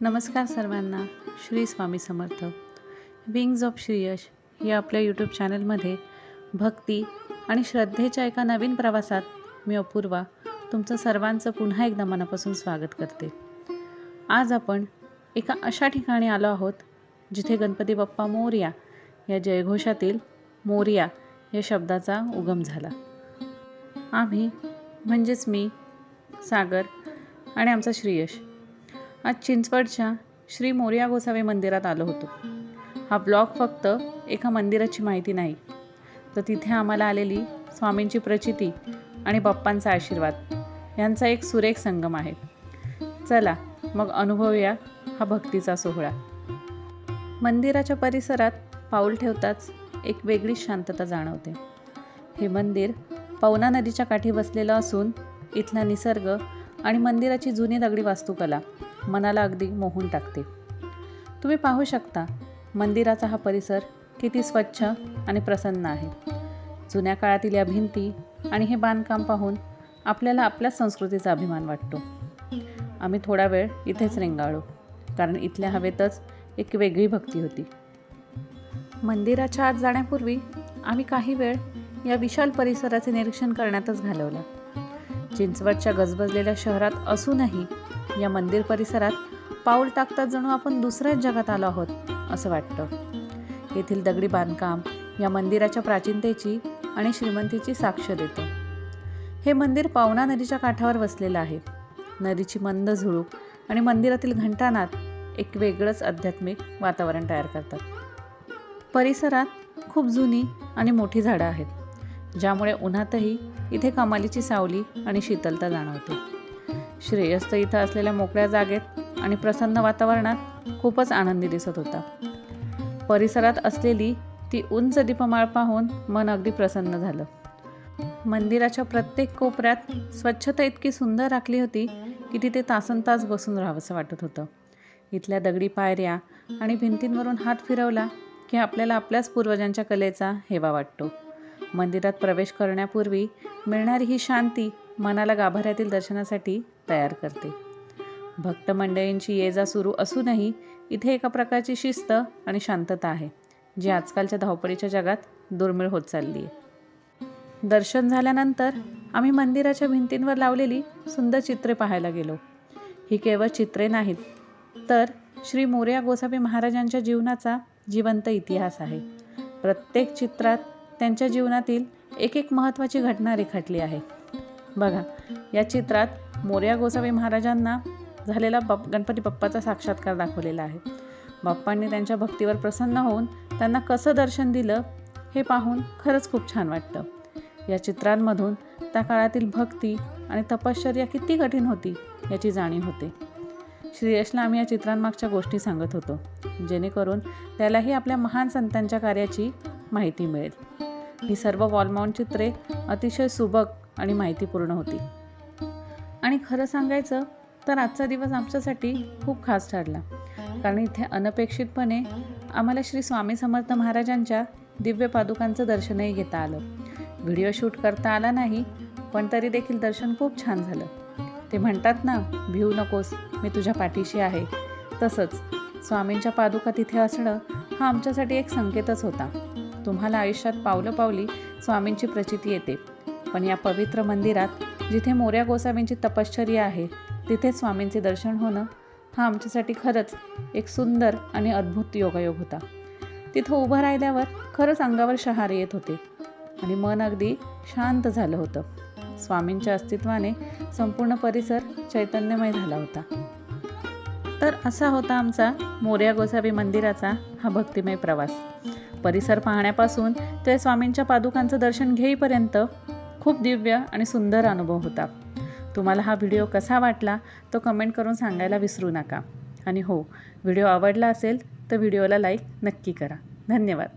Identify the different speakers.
Speaker 1: नमस्कार सर्वांना Shri Swami Samarth. Wings of Shriyash या आपल्या यूट्यूब चॅनलमध्ये भक्ती आणि श्रद्धेच्या एका नवीन प्रवासात मी अपूर्वा तुमचं सर्वांचं पुन्हा एकदा मनापासून स्वागत करते. आज आपण एका अशा ठिकाणी आलो आहोत जिथे गणपती बाप्पा मोर्या या जयघोषातील मोरया या शब्दाचा उगम झाला. आम्ही म्हणजेच मी सागर आणि आमचा श्रीयश आज चिंचवडच्या श्री मोरया गोसावे मंदिरात आलो होतो. हा ब्लॉग फक्त एका मंदिराची माहिती नाही तर तिथे आम्हाला आलेली स्वामींची प्रचिती आणि बाप्पांचा आशीर्वाद यांचा एक सुरेख संगम आहे. चला मग अनुभवूया हा भक्तीचा सोहळा. मंदिराच्या परिसरात पाऊल ठेवताच एक वेगळीच शांतता जाणवते. हे मंदिर पवना नदीच्या काठी बसलेलं असून इथला निसर्ग आणि मंदिराची जुनी दगडी वास्तुकला मनाला अगदी मोहून टाकते. तुम्ही पाहू शकता मंदिराचा हा परिसर किती स्वच्छ आणि प्रसन्न आहे. जुन्या काळातील या भिंती आणि हे बांधकाम पाहून आपल्याला आपल्याच संस्कृतीचा अभिमान वाटतो. आम्ही थोडा वेळ इथेच रेंगाळू कारण इथल्या हवेतच एक वेगळी भक्ती होती. मंदिराच्या आत जाण्यापूर्वी आम्ही काही वेळ या विशाल परिसराचे निरीक्षण करण्यातच घालवला. चिंचवडच्या गजबजलेल्या शहरात असूनही या मंदिर परिसरात पाऊल टाकतात जणू आपण दुसऱ्याच जगात आलो आहोत असं वाटतं. येथील दगडी बांधकाम या मंदिराच्या प्राचीनतेची आणि श्रीमंतीची साक्ष देतं. हे मंदिर पावना नदीच्या काठावर वसलेलं आहे. नदीची मंद झुळूक आणि मंदिरातील घंटानाद एक वेगळंच आध्यात्मिक वातावरण तयार करतात. परिसरात खूप जुनी आणि मोठी झाडं आहेत ज्यामुळे उन्हातही इथे कमालीची सावली आणि शीतलता जाणवते. श्रेयस्थ इथं असलेल्या मोकळ्या जागेत आणि प्रसन्न वातावरणात खूपच आनंदी दिसत होता. परिसरात असलेली ती उंच दीपमाळ पाहून मन अगदी प्रसन्न झालं. मंदिराच्या प्रत्येक कोपऱ्यात स्वच्छता इतकी सुंदर राखली होती की तिथे तासन तास बसून राहावंसं वाटत होतं. इथल्या दगडी पायऱ्या आणि भिंतींवरून हात फिरवला की आपल्याला आपल्याच पूर्वजांच्या कलेचा हेवा वाटतो. मंदिरात प्रवेश करण्यापूर्वी मिळणारी ही शांती मनाला गाभाऱ्यातील दर्शनासाठी तयार करते. भक्त मंडळींची ये जा सुरू असूनही इथे एका प्रकारची शिस्त आणि शांतता आहे जी आजकालच्या धावपळीच्या जगात दुर्मिळ होत चालली आहे. दर्शन झाल्यानंतर आम्ही मंदिराच्या भिंतींवर लावलेली सुंदर चित्रे पाहायला गेलो. ही केवळ चित्रे नाहीत तर श्री मोर्या गोसावी महाराजांच्या जीवनाचा जिवंत इतिहास आहे. प्रत्येक चित्रात त्यांच्या जीवनातील एक एक महत्त्वाची घटना रेखाटली आहे. बघा या चित्रात मोर्या गोसावी महाराजांना झालेला बाप गणपती बाप्पाचा साक्षात्कार दाखवलेला आहे. बाप्पांनी त्यांच्या भक्तीवर प्रसन्न होऊन त्यांना कसं दर्शन दिलं हे पाहून खरंच खूप छान वाटतं. या चित्रांमधून त्या काळातील भक्ती आणि तपश्चर्या किती कठीण होती याची जाणीव होते. श्रीयशला आम्ही या चित्रांमागच्या गोष्टी सांगत होतो जेणेकरून त्यालाही आपल्या महान संतांच्या कार्याची माहिती मिळेल. ही सर्व वॉलमाऊंट चित्रे अतिशय सुबक आणि माहितीपूर्ण होती. आणि खरं सांगायचं तर आजचा दिवस आमच्यासाठी खूप खास ठरला. कारण इथे अनपेक्षितपणे आम्हाला श्री स्वामी समर्थ महाराजांच्या दिव्य पादुकांचं दर्शनही घेता आलं. व्हिडिओ शूट करता आला नाही पण तरी देखील दर्शन खूप छान झालं. ते म्हणतात ना भिऊ नकोस मी तुझ्या पाठीशी आहे. तसंच स्वामींच्या पादुका तिथे असणं हा आमच्यासाठी एक संकेतच होता. तुम्हाला आयुष्यात पावलं पावली स्वामींची प्रचिती येते. पण या पवित्र मंदिरात जिथे मोऱ्या गोसावींची तपश्चर्या आहे तिथे स्वामींचे दर्शन होणं हा आमच्यासाठी खरंच एक सुंदर आणि अद्भुत योगायोग होता. तिथं उभं राहिल्यावर खरंच अंगावर शहार येत होते आणि मन अगदी शांत झालं होतं. स्वामींच्या अस्तित्वाने संपूर्ण परिसर चैतन्यमय झाला होता. तर असा होता आमचा मोर्या गोसावी मंदिराचा हा भक्तिमय प्रवास. परिसर पाहण्यापासून ते स्वामींच्या पादुकांचं दर्शन घेईपर्यंत खूप दिव्य आणि सुंदर अनुभव होता. तुम्हाला हा व्हिडिओ कसा वाटला तो कमेंट करून सांगायला विसरू नका. आणि हो व्हिडिओ आवडला असेल तर व्हिडिओला लाईक नक्की करा. धन्यवाद.